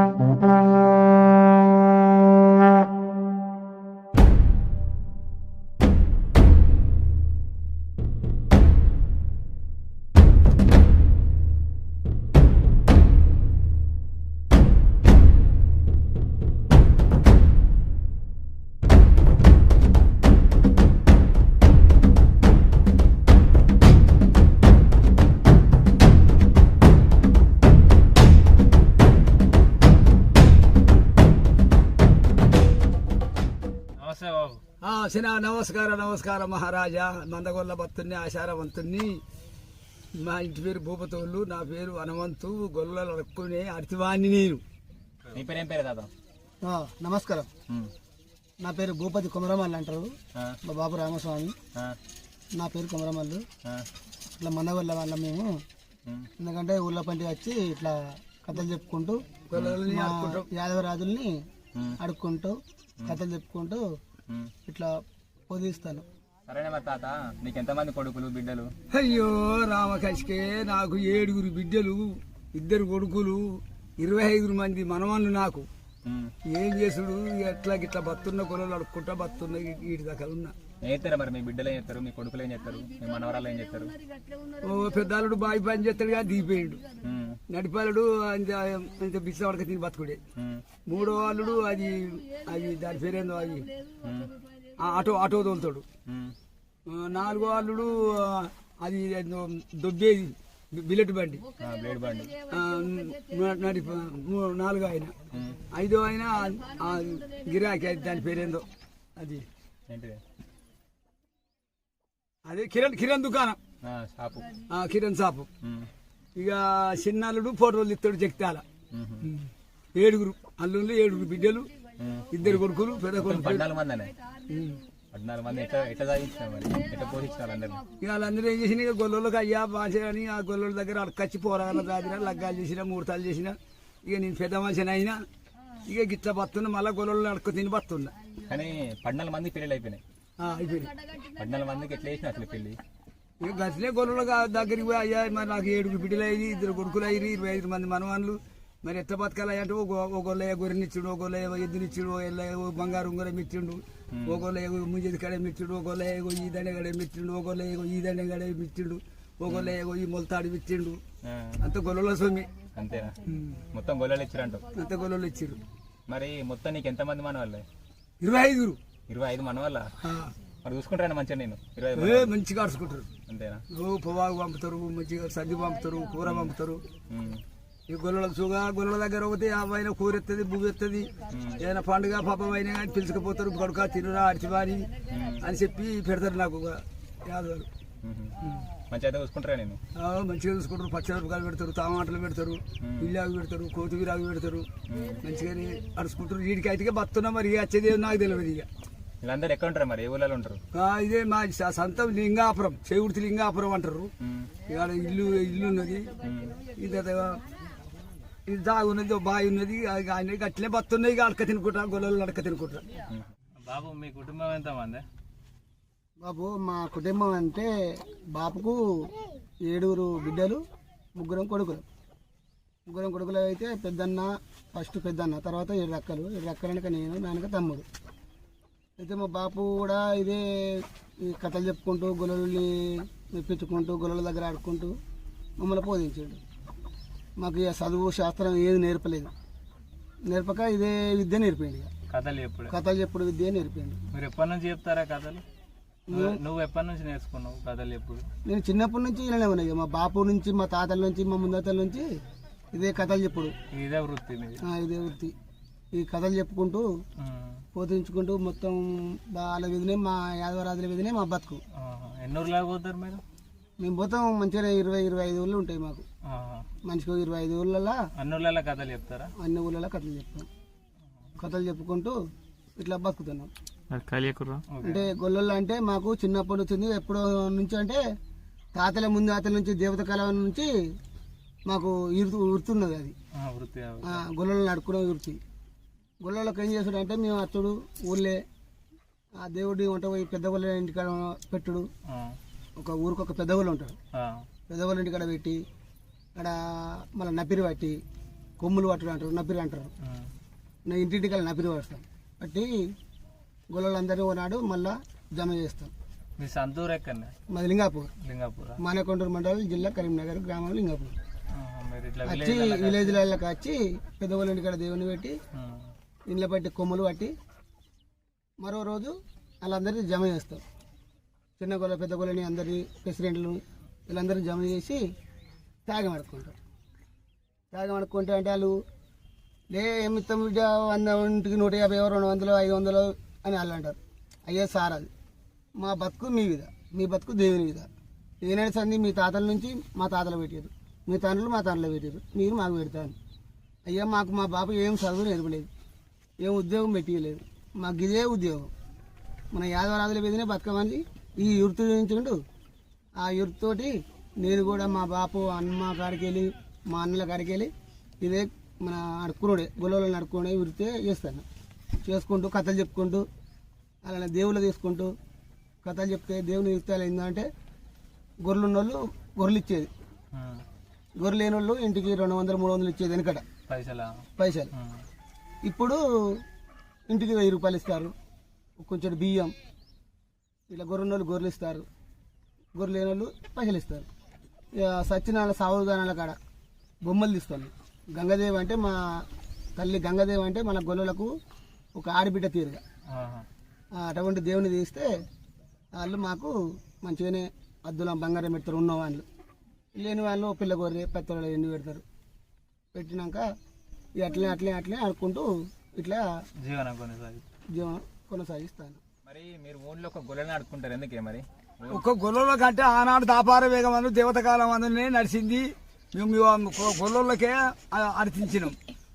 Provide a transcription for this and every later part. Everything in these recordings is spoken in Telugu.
నమస్తే బాబు సిన నమస్కార నమస్కారం మహారాజా మందగొల్ల భక్తుని ఆశారవంతుణ్ణి. మా ఇంటి పేరు భూపతోళ్ళు నా పేరు హనుమంతు గొల్లలు అడుక్కునే అర్తివాణ్ణి నేను. నీ పేరు ఏం పేరు తాత ఆ, నమస్కారం. నా పేరు భూపతి కుమరమల్లి అంటారు. మా బాబు రామస్వామి. నా పేరు కుమరమల్లు. ఇట్లా మందగొల్ల వాళ్ళ మేము. ఎందుకంటే ఊళ్ళో పంటి వచ్చి ఇట్లా కథలు చెప్పుకుంటూ యాదవరాజుల్ని ఉమ్, అడుక్కుంటూ కథలు చెప్పుకుంటూ. ఇట్లా పొదిస్తాను. సరేనే మరి తాత నీకు ఎంతమంది కొడుకులు బిడ్డలు? అయ్యో రామకశికే నాకు ఏడుగురు బిడ్డలు ఇద్దరు కొడుకులు ఇరవై ఐదు మంది మనవాళ్ళు నాకు. ఏం చేసుడు ఎట్లా గిట్లా బతున్న గొల్లలు అడుక్కుంటా బతున్న వీటి దాకా ఉన్నా. ఏం మరి? మీ బిడ్డలు ఏం చేస్తారు? మీ కొడుకులు ఏం చేస్తారు? మీ మనవరాలు ఏం చేస్తారు? ఓ పెద్దాలుడు బావి పని చేస్తాడుగా దిగిపోయిండు. ఉమ్, నడిపాలుడు అంత అంత తిని బతుకుడే. మూడో వాళ్ళుడు అది అది దాని పేరేందో అది? ఆటో ఆటో తోలుతాడు. నాలుగో ఆ, అది దొబ్బేది బిల్లెట్ బండి. బండి. నాలుగో ఆయన. ఐదో ఆయన గిరాకీ అది దాని పేరేందో అది. అదే కిరణ్ కిరణ్ దుకాణం. కిరణ్ షాపు. ఇక చిన్నాలుడు ఫోటోలు ఇస్తాడు జగిత్యాల ఏడుగురు అల్లుళ్ళు ఏడుగురు బిడ్డలు. ఇద్దరు కొడుకులు పెద్ద కొడుకు పద్నాలుగు మంది అనే ఉమ్. పద్నాలుగు మంది ఎట్లా ఎట్లా సాగించినావు మరి? ఎట్లా పోషించినారు అందరిని? ఇక వాళ్ళందరూ ఏం చేసిన ఇక గొల్లలకు అయ్యా బాస అని ఆ గొల్లల దగ్గర అడకచ్చి పోరాగల దాదిన లగ్గాలు చేసిన ముహూర్తాలు చేసిన. ఇక నేను పెద్ద మనిషిని అయినా ఇక గిట్ల బతున్నా మళ్ళీ గొల్లలు అడక తిని బతున్నా. కానీ పద్నాలుగు మంది పెళ్ళిళ్ళు అయిపోయినాయి. పద్నాలుగు మందికి ఎట్లా చేసిన అసలు పెళ్ళి ఇక గట్లనే గొల్లల దగ్గరికి పోయి అయ్యా మరి నాకు ఏడుగురు బిడ్డలు అయ్యి ఇద్దరు కొడుకులు అయ్యి ఇరవై ఐదు మంది మనవాళ్ళు. మరి ఎట్లా బతకాలి అంటే ఓ గొల్లయ్య గొర్రెనిచ్చుడు ఓ గొల్లయ్య ఎద్దునిచ్చుడు ఎల్లయ్య బంగారు ఉంగరం ఇచ్చిండు ఓ గొల్లయ్య ముంజది కడే మిచ్చిండు ఓ గొల్లయ్య ఈ దండ గడే మిచ్చిండు ఓ గొల్లయ్య ఈ దండ గడే మిచ్చిండు ఓ గొల్లయ్య ఈ మొలతాడు మిచ్చిండు ఆ, అంత గొల్లలో సొమ్మి అంతేనా? మొత్తం గొల్లలు ఇచ్చిరంటావు? అంత గొల్లలు ఇచ్చారు మరి మొత్తం నీకు ఎంతమంది మనవాళ్ళే? ఇరవై ఐదుగురు. ఇరవై ఐదు మనవాళ్ళ ఆ. మరి చూసుకుంటారా మంచిగా నేను? ఇరవై ఏ. మంచిగా ఆడుచుకుంటారు. అంతేనా? పొగాకు పంపుతారు మంచిగా సర్ది పంపుతారు కూర పంపుతారు. ఉమ్, ఈ గొల్లల సుగా గొల్లల దగ్గర పోతే అబ్బాయిన కూర ఎత్తది బువ్వు ఎత్తది. ఏదైనా పండుగ పాపం అయినా కానీ పిలుచుకుపోతారు గడుక తినురా అడిచిబాని అని చెప్పి పెడతారు నాకు ఒక యాదవారు. మంచిగా అయితే చూసుకుంటారా నేను? ఆ, మంచిగా చూసుకుంటారు. పచ్చమిరపకాయలు పెడతారు టమాటాలు పెడతారు ఇల్లాగు పెడతారు కొత్తిమీరాకు పెడతారు. మంచిగా అడుచుకుంటారు వీడికి అయితే బతున్నా మరి ఇక వచ్చేది ఏదో నాకు తెలియదు ఇక. వీళ్ళందరూ ఎక్కడ ఉంటారు మరి? ఏ ఊళ్ళలో ఉంటారు? ఆ, ఇదే మా సొంతం లింగాపురం చేవుడితి లింగాపురం అంటారు. ఇక్కడ ఇల్లు ఇల్లు ఉన్నది. ఇది ఇది దాగు ఉన్నది బావి ఉన్నది. ఆయన అట్లే బతున్నాయి ఇక అడక తినుకుంటా గొల్లలు అడక తినుకుంటా. బాబు మీ కుటుంబం ఎంతమంది బాబు మా కుటుంబం అంటే బాపుకు ఏడుగురు బిడ్డలు ముగ్గురం కొడుకులు. ముగ్గురం కొడుకులు అయితే పెద్దన్న ఫస్ట్ పెద్దన్న తర్వాత ఏడు రక్కలు ఏడు రక్కలు వెనక నేను నాన్నక తమ్ముడు. అయితే మా బాపు కూడా ఇదే ఈ కథలు చెప్పుకుంటూ గొల్లల్ని మెప్పించుకుంటూ గొల్లల దగ్గర ఆడుకుంటూ మమ్మల్ని బోధించాడు. మాకు ఇక చదువు శాస్త్రం ఏది నేర్పలేదు. నేర్పక ఇదే విద్య నేర్పిండు కథలు ఎప్పుడు కథలు చెప్పుడు విద్య నేర్పిండు. మీరు ఎప్పటి నుంచి చెప్తారా కథలు? నువ్వు- ఎప్పటి నుంచి నేర్చుకున్నావు కథలు ఎప్పుడు నేను చిన్నప్పటి నుంచి ఇలానే ఉన్నాయి ఇక. మా బాపు నుంచి మా తాతల నుంచి మా ముందతల నుంచి ఇదే కథలు చెప్పుడు. ఇదే వృత్తి ఇదే వృత్తి. ఈ కథలు చెప్పుకుంటూ. పోతించుకుంటూ మొత్తం వాళ్ళ విధినే మా యాదవరాజుల విధినే మా బతుకు. పోతారు మీరు? మేము పోతాం మంచిగా ఇరవై ఇరవై ఐదు ఊళ్ళు ఉంటాయి మాకు. మనిషికి ఇరవై ఐదు ఊళ్ళల్లో అన్ని ఊర్లలో కథలు చెప్తారా? అన్ని ఊళ్ళలో కథలు చెప్తాం. కథలు చెప్పుకుంటూ ఇట్లా బతుకుతున్నాం. అంటే గొల్లలు అంటే మాకు చిన్నప్పటి నుంచి ఎప్పుడో నుంచి అంటే తాతల ముందు తాతల నుంచి దేవత కాలం నుంచి మాకు ఇరుతు ఉరుతున్నది అది. ఆ, వృత్తి అది. ఆ, గొల్లలు నడుకునే వృత్తి. గొల్లలకు ఏం చేసుడు అంటే మేము అత్తుడు ఊళ్ళే ఆ దేవుడి వంట పోయి పెద్ద గొల్ల ఇంటికాడ పెట్టుడు. ఒక ఊరికి ఒక పెద్ద గొల్ల ఉంటాడు. పెద్దవాళ్ళ ఇంటి కాడ పెట్టి అక్కడ మళ్ళీ నపిరి పట్టి కొమ్ములు పట్టడం అంటారు నపిరి అంటారు. నా ఇంటింటికి నపిరి పడతాం పట్టి గొల్లలందరినీ ఓనాడు మళ్ళా జమ చేస్తాం మీ సంతూర్ ఎక్కడనే? మాది లింగాపూర్. లింగాపూర్? మానేకొండూరు మండలం జిల్లా కరీంనగర్ గ్రామం లింగాపూర్. వచ్చి విలేజ్ విలేజ్లకి వచ్చి పెద్దవాళ్ళ ఇంటికాడ దేవుని పెట్టి ఇంట్లో పట్టి కొమ్ములు పట్టి మరో రోజు వాళ్ళందరినీ జమ చేస్తాం. చిన్న గొల్ల పెద్ద గొల్లని అందరి ప్రెసిడెంట్లు వీళ్ళందరినీ జమ చేసి త్యాగం అడుక్కుంటారు త్యాగం అడుక్కుంటే అంటే వాళ్ళు లే ఏమిత్తం బిడ్డ? వంద ఇంటికి నూట యాభై రెండు వందలు ఐదు వందలు అని వాళ్ళు అంటారు. అయ్యే సార్ అది. మా బతుకు మీ విధ మీ బతుకు దేవుని విధ ఏనాడు సంది మీ తాతల నుంచి మా తాతలు పెట్టారు. మీ తండ్రులు మా తండ్రులు పెట్టారు. మీరు మాకు పెడతాను అయ్యా మాకు మా బాబు ఏం చదువు నేర్పలేదు ఏం ఉద్యోగం పెట్టియలేదు. మాకు ఇదే ఉద్యోగం. మన యాదవరాజుల మీదనే బతకమని ఈ యుర్తు చూపించుండు. ఆ యుర్తోటి నేను కూడా మా బాపు అమ్మ కాడికి వెళ్ళి మా అన్నల కాడికి వెళ్ళి ఇదే మన అడుక్కునుడే గొల్లలను అడుక్కునే వృత్తే చేస్తాను. చేసుకుంటూ కథలు చెప్పుకుంటూ అలానే దేవుళ్ళు తీసుకుంటూ కథలు చెప్తే దేవుని యుక్తాలు ఏంటంటే గొర్రెలు ఉన్నోళ్ళు గొర్రెలు ఇచ్చేది గొర్రెలు లేని వాళ్ళు ఇంటికి రెండు వందలు మూడు వందలు ఇచ్చేది వెనకట. పైసలా? పైసలు. ఇప్పుడు ఇంటికి వెయ్యి రూపాయలు ఇస్తారు. కొంచెం బియ్యం ఇట్లా గొర్రెల వాళ్ళు గొర్రెలు ఇస్తారు. గొర్రెలు లేని వాళ్ళు పైసలు ఇస్తారు. ఇక సత్యనారాయణ సావుదానాల కాడ బొమ్మలు తీస్తాను. గంగదేవి అంటే మా తల్లి గంగదేవి అంటే మన గొర్రెలకు ఒక ఆడబిడ్డ తీరుగా. అటువంటి దేవుని తీస్తే వాళ్ళు మాకు మంచిగానే అద్దుల బంగారం పెడతారు ఉన్న వాళ్ళు లేని వాళ్ళు పిల్ల గొర్రె పెద్దలు ఎన్ని పెడతారు? పెట్టినాక అట్లే అట్లే అట్లే ఆడుకుంటూ ఇట్లా జీవనం కొనసాగి జీవనం కొనసాగిస్తాను. మరి మీరు ఊళ్ళో ఒక గొర్రెని ఆడుకుంటారు ఎందుకే మరి? ఒక్క గొల్లలో కంటే ఆనాడు దాపార వేగం అందు దేవత కాలం అందునే నడిచింది. మేము గొల్లలకే అర్థించినాం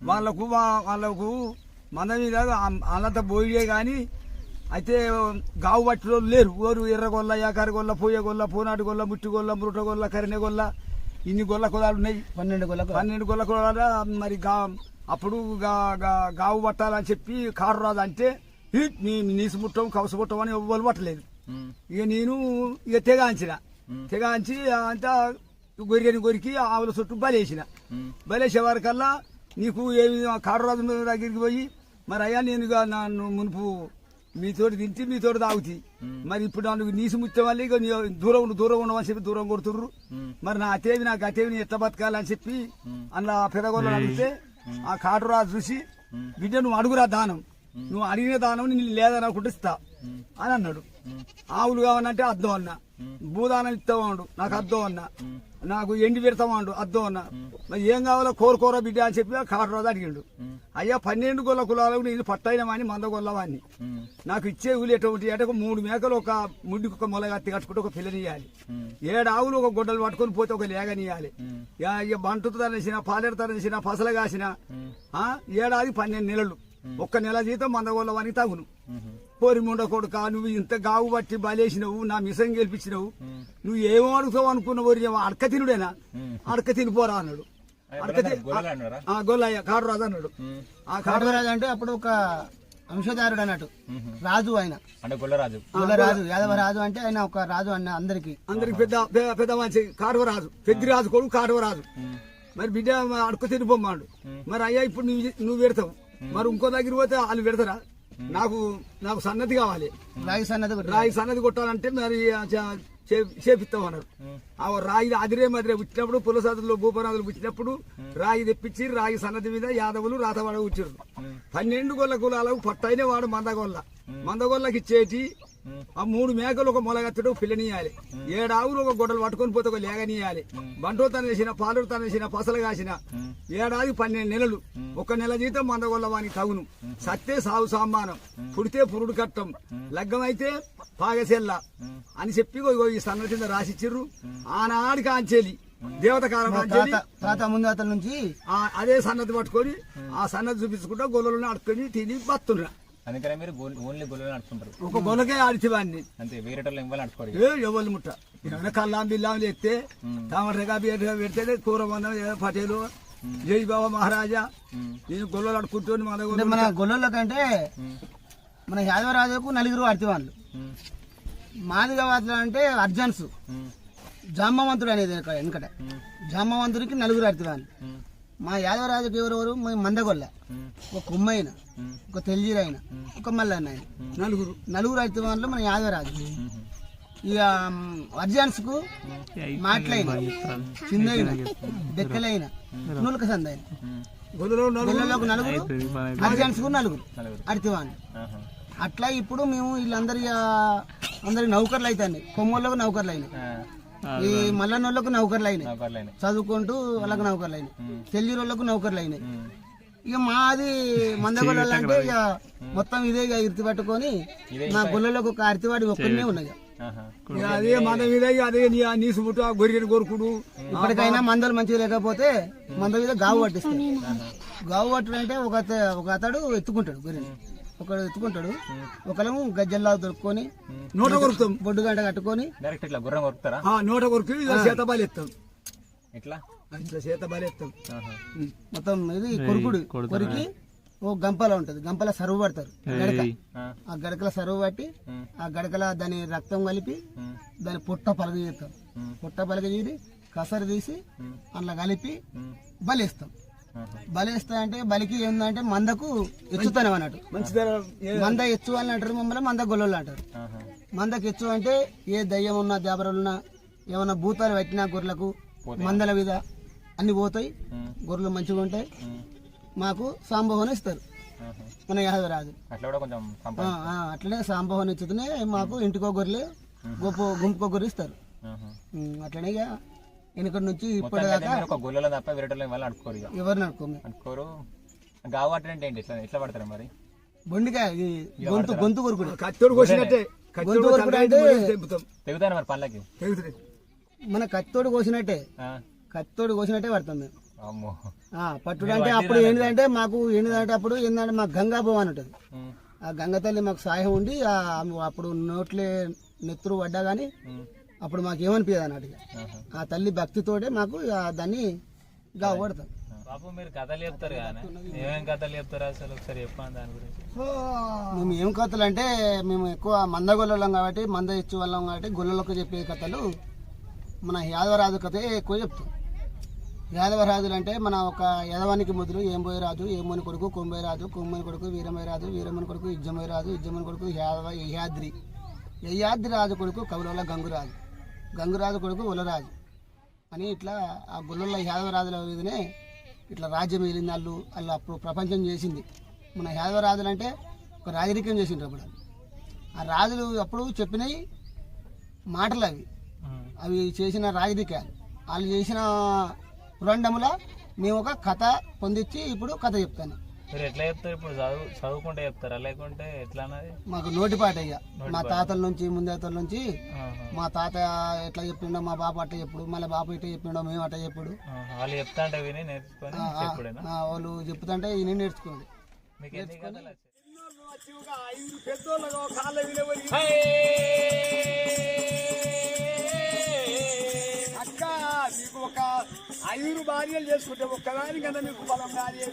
వాళ్ళకు వాళ్ళకు మన మీద అనంత పోయే కానీ అయితే గావు పట్టిలో లేరు. ఓరు ఎర్రగొల్ల యాకారి గొల్ల పోయే గొల్ల పోనాటి గొల్ల గొల్ల గొల్ల గొల్ల ఇన్ని గొల్ల కులాలు ఉన్నాయి. పన్నెండు గొలకు పన్నెండు గొల్ల కులాల మరి గా అప్పుడు గావు పట్టాలని చెప్పి కారు రాదు అంటే "ఈ, నీ నీసు ముట్టం కవస ముట్టం అని ఎవ్వరు పట్టలేదు. ఇక నేను ఇక తెగాంచిన. తెగాంచి అంతా గొరిగని గొరికి ఆవుల చుట్టూ బలేసిన. బలేసే వరకల్లా నీకు ఏమి కాడరాజు దగ్గరికి పోయి మరి అయ్యా నేను ఇక నన్ను మునుపు మీతోటి తింటే మీతోటి తాగుతీ. మరి ఇప్పుడు నన్ను నీసు ముత్తే వల్ల ఇక నీ దూరం ఉండు దూరం ఉండమని చెప్పి దూరం కొడుతుర్రు. మరి నా అతేవి నాకు అతేవిని ఎట్లా బతకాలని చెప్పి అందులో పెదగొల్లు అడిగితే ఆ కాటరాజు చూసి బిడ్డ నువ్వు అడుగురా దానం. నువ్వు అడిగిన దానం నేను లేదనుకుంటే ఇస్తా. అని అన్నాడు. ఆవులు కావాలంటే అద్దం అన్న. భూదానం ఇస్తామండు నాకు అద్దం అన్న. నాకు ఎండి పెడతావాడు అద్దం అన్న. మరి ఏం కావాలో కోరుకోరా బిడ్డ అని చెప్పి ఆ కాటరాజు అడిగిండు. అయ్యా పన్నెండు గొల్ల కులాలకు నేను పట్టైనవాని మంద గొల్లవాన్ని నాకు ఇచ్చే ఊళ్ళు ఎటువంటి అంటే ఒక మూడు మేకలు ఒక ముడ్డికి ఒక మొలగత్తి కట్టుకుంటే ఒక పిల్లనియాలి ఏడు ఆవులు ఒక గొడ్డలు పట్టుకొని పోతే ఒక లేగనియాలి ఇక బంటుతో తరలిసిన పాలేరు తరలిసిన పసలు కాసిన ఏడాది పన్నెండు నెలలు. ఒక్క నెల జీతం మందగోళ్ళవని తగును. ఉమ్, పోరి ముండ కొడుక నువ్వు ఇంత గావు పట్టి బలేసినవు నా మిసం గెలిపించినవు. నువ్వు ఏమో అడుగుతావు అనుకున్నావు ఏమో అడక తినుడేనా? అడక తినిపోరా అన్నాడు. అడక గొల్లయ్య కాడు రాదు అన్నాడు? ఆ కాడు కాటవరాజు అంటే అప్పుడు ఒక వంశధారుడు అన్నట్టు. రాజు ఆయన. అంటే గొల్లరాజు. రాజు యాదవ రాజు అంటే ఆయన ఒక రాజు అన్న అందరికి. అందరికి పెద్ద పెద్ద- పెద్ద మంచి కాడవరాజు. పెద్దిరాజు కొడుకు కాడవరాజు. మరి బిడ్డ అడుకు తినిపోమ్మాడు మరి అయ్యా ఇప్పుడు నువ్వు నువ్వు పెడతావు. మరి ఇంకో దగ్గర పోతే వాళ్ళు పెడతారా? నాకు నాకు సన్నతి కావాలి. రాగి సన్నది రాయి సన్నది కొట్టాలంటే మరి చేపిస్తాం అన్నారు ఆ రాయి అదిరే మదిరే పుట్టినప్పుడు పులసాదులు భూపనాదులు పుట్టినప్పుడు రాయి తెప్పించి రాయి సన్నది మీద యాదవులు రాతవాడ కూర్చారు పన్నెండు గొల్ల కులాలకు పట్టైన వాడు మందగొల్ల. మందగొల్లకి ఇచ్చేటి ఆ మూడు మేకలు ఒక మొలగత్తడు పిల్లనియాలి ఏడావులు ఒక గొడ్డలు పట్టుకొని పోతే ఒక లేగనియాలి బంటో తనేసిన పాలు తనేసిన పసలు కాసిన ఏడాది పన్నెండు నెలలు. ఒక నెల జీతం మందగొల్ల వానికి తగును. సత్తే సాగు సామానం. పుడితే పురుడు కట్టం. లగ్గమైతే పాగసెల్ల అని చెప్పి ఈ సన్న కింద రాసిచ్చిర్రు. ఆనాడు కాంచేలి. దేవత కాలం కాంచేలి. తాత తాత ముందు అతని నుంచి అదే సన్నది పట్టుకొని ఆ సన్నది చూపించుకుంటా గొల్లలను అడుకొని తిని బతుండ్రా అందుకనే మీరు ఓన్లీ గొర్రెలు నడుచుకుంటారు. ఒక గొల్లకే ఆడిచివాడిని. అంతే వేరేటోళ్ళు ఇవ్వాలి నడుచుకోరు ఏ ఎవరు ముట్ట. ఏమైనా కల్లాం బిల్లాం ఎత్తే తామరగా బీరగా పెడితే కూర మనం ఏదో పటేలు జై బాబా మహారాజా. నేను గొల్లలు అడుకుంటూ మన గొల్లల కంటే మన యాదవరాజుకు నలుగురు అడితే వాళ్ళు మాదిగా వాదులు అంటే అర్జన్స్. జాంబవంతుడు అనేది వెనక- వెనకట. ఉమ్, జాంబవంతుడికి నలుగురు అర్థవాళ్ళు ఉమ్, మా యాదవరాజుకి ఎవరెవరు? మేము మందగొల్ల. ఒక కొమ్మైన ఒక తెల్జీరాయన ఒక మల్లన్న ఆయన నలుగురు నలుగురు అర్థవాళ్ళు మన యాదవరాజు ఇక అర్జాన్స్కు మాటలైన చిన్నైన బెక్కలైన నులక సందైన. నలుగురు. పిల్లలకు నలుగురు అర్జాన్స్కు నలుగురు నలుగురు. అర్థవాళ్ళు ఆహా. అట్లా ఇప్పుడు మేము వీళ్ళందరి అందరికి నౌకర్లు అవుతాయి కొమ్మోళ్ళకు నౌకర్లు అయినాయి ఈ మల్లన్నోళ్ళకు నౌకర్లు అయినాయి చదువుకుంటూ వాళ్ళకు నౌకర్లు అయినాయి ఉమ్, తెల్లిరోళ్ళకు నౌకర్లు అయినాయి ఇక మాది మందగొల్ల అంటే ఇక మొత్తం ఇదే ఇక ఇర్తి పట్టుకొని మా గొల్లలో ఒక అరటివాడి ఒక్కడనే ఉన్నాయి ఇక. అదే మన మీద ఇక అదే నీ ఆ నీసు పుట్ట గొరిగిన కొరుకుడు ఇప్పటికైనా మందలు మంచిగా లేకపోతే మంద మీద గావు పట్టిస్తాడు గావు పట్టడం అంటే ఒక ఒక అతడు ఎత్తుకుంటాడు గొర్రెని. ఒకడు ఎత్తుకుంటాడు. ఒకళ్ళము గజ్జల్లా దొరుకుకొని నోట కొరుకుతాం బొడ్డు గంట కట్టుకొని డైరెక్ట్ ఇట్లా గుర్రం కొరుకుతారా? ఆ, నోట కొరికి ఇలా చేత బాలెత్తాం ఇట్లా చేత బాలెత్తాం. ఆహా. మొత్తం ఇది కొరుకుడు కొరికి ఓ గంపల ఉంటది. గంపల సరువు పడతారు. గడక. ఆ, గడకల సరువు పట్టి ఆ. గడకల దాని రక్తం కలిపి దాని పొట్ట పలగ చేస్తాం. పొట్ట పలగ చేసి కసరు తీసి అందులో కలిపి బలిస్తాం. బలిస్తా అంటే బలికి ఏంటంటే మందకు ఎచ్చుతానం అన్నట్టు. మంద ఎచ్చు అని అంటారు మమ్మల్ని మంద గొల్లలు అంటారు. మందకు ఎచ్చు అంటే ఏ దయ్యం ఉన్నా దేవరలున్నా ఏమన్నా భూతాలు పెట్టినా గొర్రెలకు మందల మీద అన్ని పోతాయి గొర్రెలు మంచిగా ఉంటాయి. మాకు సాంబవన ఇస్తారు. మన యాదవరాజు. అట్లా కూడా కొంచెం ఆ, సంపాదన ఆ, అట్లనే సాంబవన ఇచ్చుతూనే మాకు ఇంటికో గొర్రెలు గొప్ప గుంపుకో గొర్రె ఇస్తారు. అట్లనే ఇక వెనకటి నుంచి ఇప్పటిదాకా గొల్లలో తప్ప వేరే వాళ్ళు అనుకోరు ఇక. ఎవరు నడుకోము అనుకోరు గావు అంటే ఏంటి? ఎట్లా ఎట్లా పడతారు మరి? బొండికాయ ఈ గొంతు గొంతు కొరుకుడు. కత్తోడు కోసినట్టే గొంతు కొరుకుడు అంటే తెంపుతాం. తెగుతాను మరి పళ్ళకి మన కత్తోడు కోసినట్టే. కత్తోడు కోసినట్టే పడతాం మేము అమ్మో. ఆ, పట్టుడు అంటే అప్పుడు ఏంటంటే మాకు ఏంటంటే అప్పుడు ఏంటంటే మాకు గంగా భవన్ ఉంటుంది. ఆ గంగ తల్లి మాకు సాయం ఉండి అప్పుడు నోట్లే నెత్తురు పడ్డా కానీ అప్పుడు మాకు ఏమనిపించదు అన్నట్టు. ఆ తల్లి భక్తితోటే మాకు దాన్ని గావ పడతాం బాబు మీరు కథలు చెప్తారు కానీ ఏమేం కథలు చెప్తారు అసలు? ఒకసారి చెప్పండి దాని గురించి. మేము ఏం కథలు అంటే మేము ఎక్కువ మంద గొల్లలం కాబట్టి మంద ఇచ్చు వాళ్ళం కాబట్టి గొల్లలకు చెప్పే కథలు మన యాదవరాజు కథే ఎక్కువ చెప్తాం. యాదవరాజులు అంటే మన ఒక యదవానికి మొదలు ఏంబోయి రాజు? ఏమోని కొడుకు? కొంబోయి రాజు? కొమ్మని కొడుకు? వీరమయ్య రాజు? వీరమని కొడుకు? ఇజ్జమయ్య రాజు? ఇజ్జమని కొడుకు? యాదవ యయాద్రి. యయాద్రి రాజు కొడుకు కవుల గంగురాజు. గంగురాజు కొడుకు ఉలరాజు. అని ఇట్లా ఆ గుళ్ళల్లో యాదవరాజుల మీదనే ఇట్లా రాజ్యం వెళ్ళింది వాళ్ళు వాళ్ళు అప్పుడు ప్రపంచం చేసింది. మన యాదవరాజులు అంటే ఒక రాజరికం చేసిండ్రు అప్పుడు. ఆ రాజులు అప్పుడు చెప్పినవి మాటలు అవి. అవి చేసిన రాజరికాలు. వాళ్ళు చేసిన పురండముల మేము ఒక కథ పొందించి ఇప్పుడు కథ చెప్తాను. మీరు ఎట్లా చెప్తారు? ఇప్పుడు చదువు చదువుకుంటే చెప్తారా? లేకుంటే ఎట్లా అన్నది? మాకు నోటిపాట. ఇక మా తాతల నుంచి ముందేతల నుంచి. మా తాత ఎట్లా చెప్పిండో మా బాబు అట్లా చెప్పుడు మళ్ళీ బాబు ఇట్లా చెప్పిండో మేము అట్లా చెప్పుడు. వాళ్ళు చెప్తా అంటే విని నేర్చుకొని చెప్పుడేనా? వాళ్ళు చెప్తుంటే ఈయన నేర్చుకోండి. మీకు ఎన్ని కథలు వచ్చాయి? మీకు ఒక ఐదుగురు భార్యలు చేసుకుంటే ఒక్కదాని కన్నా మీకు బలం భార్య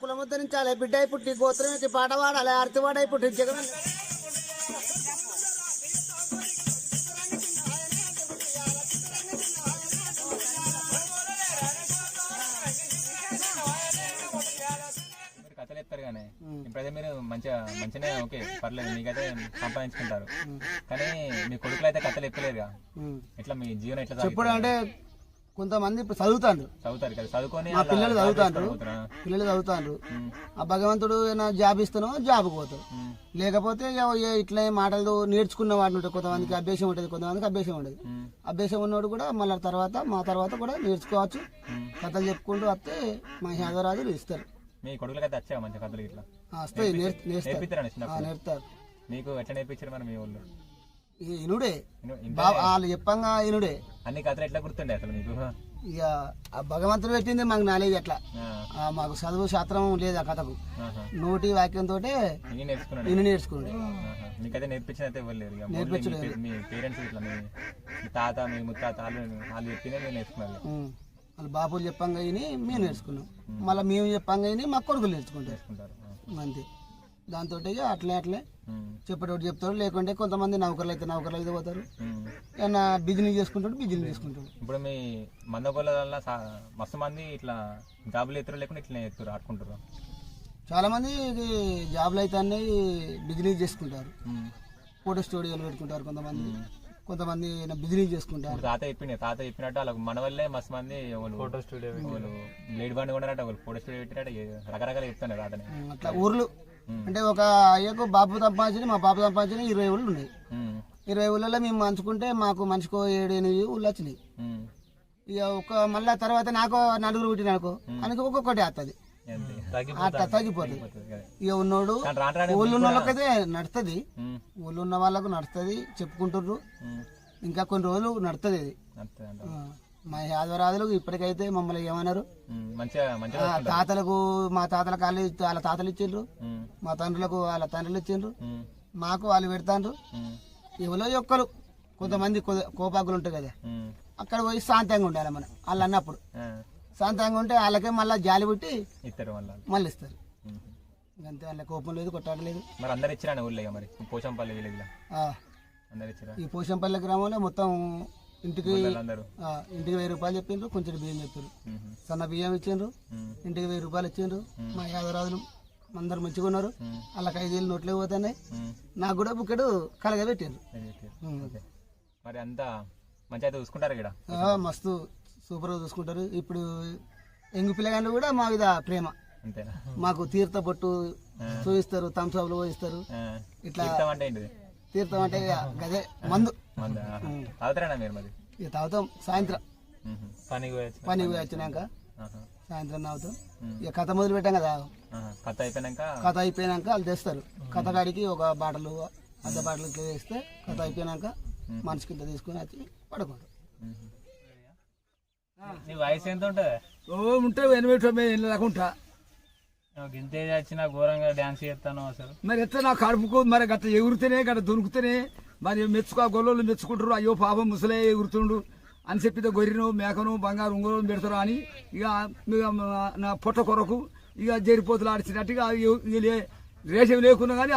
కులం ఉద్ధరించాలి. బిడ్డ పుట్టి గోత్రం పాట పాడాలి ఆర్తి పాడాయి పుట్టి జగన్ కథలు చెప్తారు కానీ ఇప్పుడైతే మీరు మంచిగా మంచిగానే ఓకే పర్లేదు మీకైతే సంపాదించుకుంటారు. కానీ మీ కొడుకులు అయితే కథలు చెప్పలేరుగా ఎట్లా మీ జీవనం ఎట్లా? ఇప్పుడు అంటే కొంతమంది ఇప్పుడు చదువుతాండ్రు. చదువుతారు కదా చదువుకొని మా పిల్లలు చదువుతాండ్రు. పిల్లలు చదువుతాండ్రు. ఆ భగవంతుడు ఏమైనా జాబ్ ఇస్తానో జాబ్ పోతారు లేకపోతే ఇట్లా మాటలు నేర్చుకున్న వాడిని ఉంటుంది కొంతమందికి అభ్యాసం ఉంటుంది కొంతమందికి అభ్యాసం ఉండదు. అభ్యాసం ఉన్నవాడు కూడా మళ్ళీ తర్వాత మా తర్వాత కూడా నేర్చుకోవచ్చు. కథలు చెప్పుకుంటూ వస్తే మా యాదవరాజులు ఇస్తారు. మీ కొడుకులకైతే వచ్చావు మంచి కథలు ఇట్లా వస్తాయి చిన్నప్పుడు నేర్పుతారు. మీకు ఎట్లా నేర్పించారు మరి మీ ఊళ్ళో ఇక ఇనుడే. వాళ్ళు చెప్పంగా ఇనుడే. అన్ని కథలు ఎట్లా గుర్తుండే అసలు మీకు? ఇక ఆ భగవంతుడు పెట్టింది మాకు నాలెడ్జ్ అట్లా. మాకు చదువు శాస్త్రం లేదు ఆ కథకు. నోటి వాక్యంతో నేను నేర్చుకున్నాడు. మీకైతే నేర్పించిన అయితే ఓన్లీ మీ పేరెంట్స్ ఇట్లా మీ తాత మీ ముత్తాత వాళ్ళు వాళ్ళు చెప్తేనే మీరు నేర్చుకున్నారు ఉం. వాళ్ళ బాపులు చెప్పంగా మేము నేర్చుకున్నాం. మళ్ళీ మేము చెప్పంగా విని మా కొడుకులు నేర్చుకుంటారు. అంతే. దాంతో అట్లే అట్లే ఉమ్, చెప్పేటోడు చెప్తాడు. లేకుంటే కొంతమంది నౌకర్లు అయితే నౌకర్లు అయితే పోతారు. ఏమన్నా బిజినెస్ చేసుకుంటాడు బిజినెస్ చేసుకుంటాడు. ఇప్పుడు మీ సా- మస్తు మంది ఇట్లా జాబులు ఎత్తురు లేకుండా ఇట్లా ఎత్తురు ఆడుకుంటారు చాలా మంది ఇది జాబ్లు అయితే అన్నీ బిజినెస్ చేసుకుంటారు. ఫోటో స్టూడియోలు పెట్టుకుంటారు కొంతమంది. కొంతమంది బిజినెస్ చేసుకుంటారు. తాత చెప్పింది తాత చెప్పినట్టు వాళ్ళకి మన వల్లే మస్తు మంది వాళ్ళు ఫోటో స్టూడియో వాళ్ళు బ్లేడ్ బండి కొన్నారట వాళ్ళు ఫోటో స్టూడియో పెట్టినట్టు రకరకాల చెప్తున్నారు తాతని. అట్లా ఊర్లు. అంటే ఒక అయ్యకు బాబు సంపాదించిన మా బాబు సంపాదించిన ఇరవై ఊళ్ళు ఉన్నాయి. ఇరవై ఊళ్ళలో మేము మంచుకుంటే మాకు మనిషికో ఏడు ఎనిమిది ఊళ్ళు వచ్చినాయి. ఇక ఒక మళ్ళా తర్వాత నాకు నలుగురు పుట్టినాకు అనుకో ఒక్కొక్కటి వస్తుంది. అట్లా తగ్గిపోతుంది. ఇక ఉన్నోడు ఊళ్ళో ఉన్న వాళ్ళకైతే నడుస్తుంది. ఉమ్, ఊళ్ళో ఉన్న వాళ్ళకు నడుస్తుంది చెప్పుకుంటుర్రు. ఇంకా కొన్ని రోజులు నడుస్తుంది ఇది. మా యాదవరాజులకు ఇప్పటికైతే మమ్మల్ని ఏమన్నారు? తాతలకు మా తాతల కాళ్ళు వాళ్ళ తాతలు ఇచ్చిండ్రు. మా తండ్రులకు వాళ్ళ తండ్రులు ఇచ్చిండ్రు. మాకు వాళ్ళు పెడతాండ్రు. ఎవరో ఒక్కరు. కొంతమంది కోపాకులు ఉంటాయి కదా. అక్కడ పోయి శాంతంగా ఉండాలి మనం. వాళ్ళు అన్నప్పుడు. శాంతంగా ఉంటే వాళ్ళకే మళ్ళీ జాలి పుట్టి ఇస్తారు మళ్ళీ. మళ్ళీ ఇస్తారు. అంతే వాళ్ళ కోపం లేదు కొట్టాడలేదు మరి అందరు ఇచ్చిరా ఊళ్ళో మరి? పోషంపల్లి విలేజ్లో అందరు ఇచ్చిరా? ఈ పోషంపల్లి గ్రామంలో మొత్తం ఇంటికి ఇంటికి వెయ్యి రూపాయలు చెప్పిండ్రు కొంచెం బియ్యం చెప్పారు సన్న బియ్యం ఇచ్చిండ్రు ఇంటికి వెయ్యి రూపాయలు ఇచ్చిండ్రు మా యాదవరాజులు అందరు మంచిగా ఉన్నారు. వాళ్ళకి ఐదేళ్ళు నోట్లే పోతున్నాయి. నాకు కూడా బుక్కడు. ఓకే. మరి అంతా మంచిగా చూసుకుంటారు ఇక్కడ? మస్తు. సూపర్గా చూసుకుంటారు. ఇప్పుడు ఎంగు పిల్లగాళ్ళు కూడా మా మీద ప్రేమ. మాకు తీర్థ బొట్టు చూపిస్తారు థమ్స్అప్లు పోయిస్తారు ఇట్లా తీర్థం అంటే గదే మందు. ఇక తాగుతాం సాయంత్రం. పని పోయి వచ్చినాక. సాయంత్రం తాగుతాం. ఇక కథ మొదలు పెట్టాం కదా. కథ అయిపోయినాక? కథ అయిపోయినాక వాళ్ళు తెస్తారు. కథ కాడికి ఒక బాటలు అర్ధ బాటలు ఇట్లా వేస్తే కథ అయిపోయినాక మనిషికి ఇంత తీసుకొని వచ్చి పడుకుంటాం. ఉహు. నీ వయసు ఎంత ఉంటుంది? ఓ ఉంటే ఎనభై తొంభై ఏళ్ళు దాకా ఉంటా. నాకు ఇంత ఏజ్ వచ్చినా ఘోరంగా డ్యాన్స్ చేస్తాను అసలు. మరి ఎట్లా నా కడుపుకు మరి గట్ట ఎగురుతేనే గట్ట దొరుకుతేనే మరి మెచ్చుకో గొల్లలు మెచ్చుకుంటారు అయ్యో పాపం ముసలే ఎగురుతుండు అని చెప్పితే గొర్రెను మేకను బంగారు ఉంగరం పెడతారు అని ఇక నా పొట్ట కొరకు ఇక జరిపోతులు ఆడిచినట్టు ఇక ఎ- ఇక లే- రేషం లేకున్నా కానీ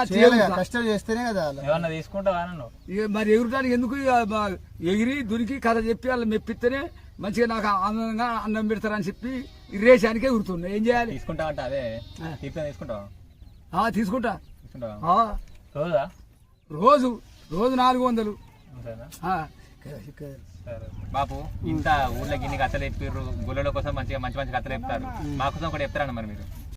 కష్టం చేస్తేనే కదా. ఏమన్నా తీసుకుంటావా ఇక మరి ఎగురడానికి ఎందుకు ఎగిరి దునికి కథ చెప్పి వాళ్ళు మెప్పిస్తేనే మంచిగా నాకు ఆనందంగా అన్నం పెడతారని చెప్పి ఈ రేషానికే ఎగురుతున్నా ఏం చేయాలి? తీసుకుంటావా అంటే అదే. తీసుకుంటా. తీసుకుంటావా? ఆ, రోజా? రోజు రోజు నాలుగు వందలు. బాపు ఇంత ఊర్లోకి ఇన్ని కథలు చెప్పిర్రు. గుళ్ళల కోసం మంచిగా మంచి మంచి కథలు చెప్తారు. మా కోసం ఒకటి చెప్తారన్న మరి మీరు.